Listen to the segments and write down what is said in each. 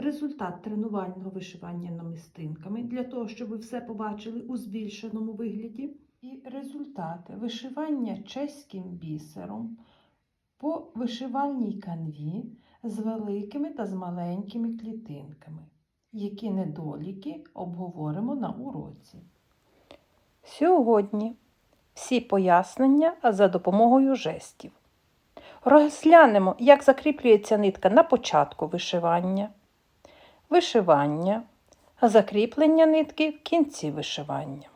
результат тренувального вишивання намистинками для того, щоб ви все побачили у збільшеному вигляді. І результати вишивання чеським бісером по вишивальній канві з великими та з маленькими клітинками. Які недоліки обговоримо на уроці. Сьогодні всі пояснення за допомогою жестів. Розглянемо, як закріплюється нитка на початку вишивання, вишивання, закріплення нитки в кінці вишивання.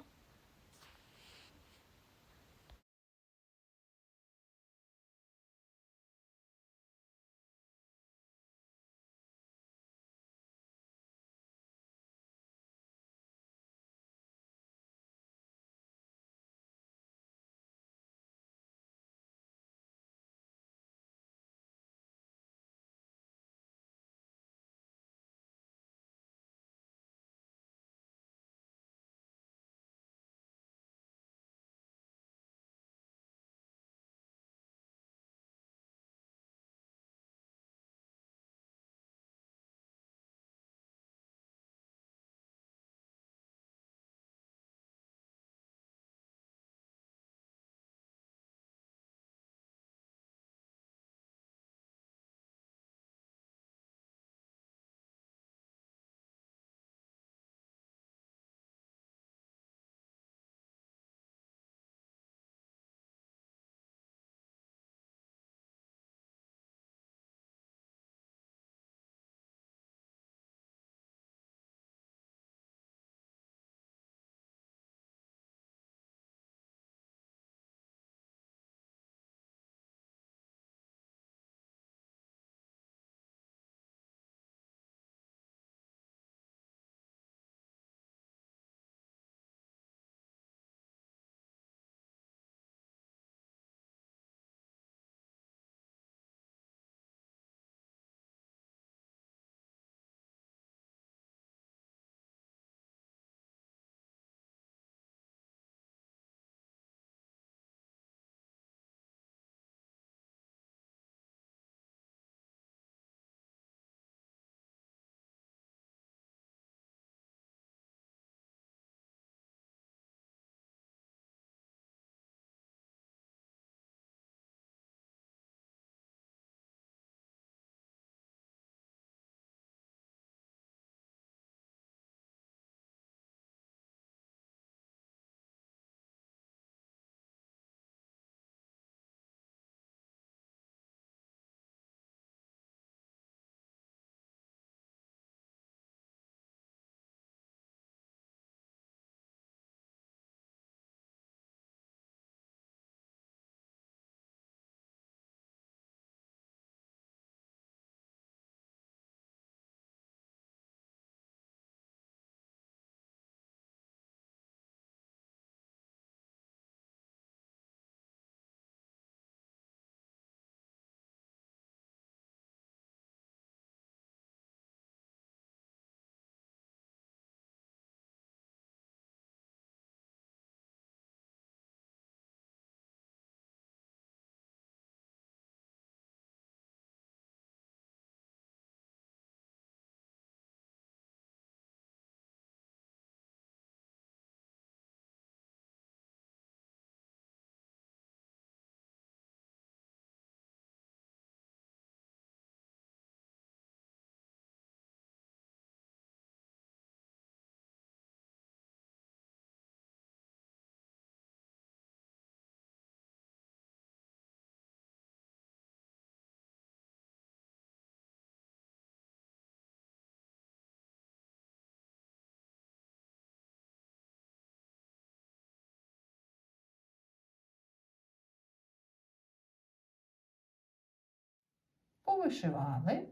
Повишивали.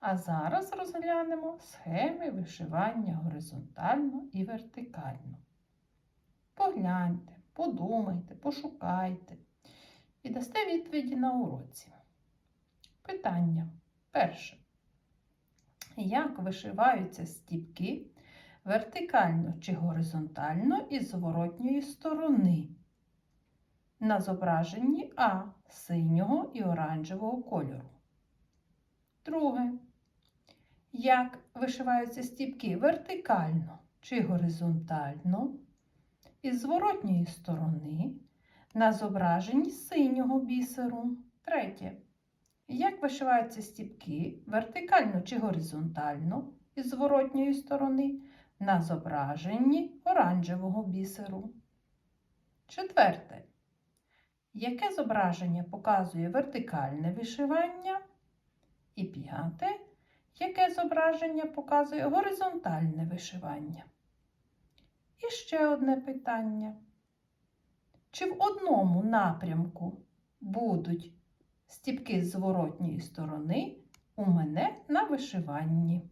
А зараз розглянемо схеми вишивання горизонтально і вертикально. Погляньте, подумайте, пошукайте і дасте відповіді на уроці. Питання. Перше. Як вишиваються стіпки вертикально чи горизонтально із зворотньої сторони? На зображенні А синього і оранжевого кольору. Друге. як вишиваються стіпки вертикально чи горизонтально, із зворотньої сторони на зображенні синього бісеру. Третє. Як вишиваються стіпки вертикально чи горизонтально із зворотньої сторони на зображенні оранжевого бісеру. Четверте. Яке зображення показує вертикальне вишивання? І п'яте. Яке зображення показує горизонтальне вишивання? І ще одне питання. Чи в одному напрямку будуть стіпки з зворотньої сторони у мене на вишиванні?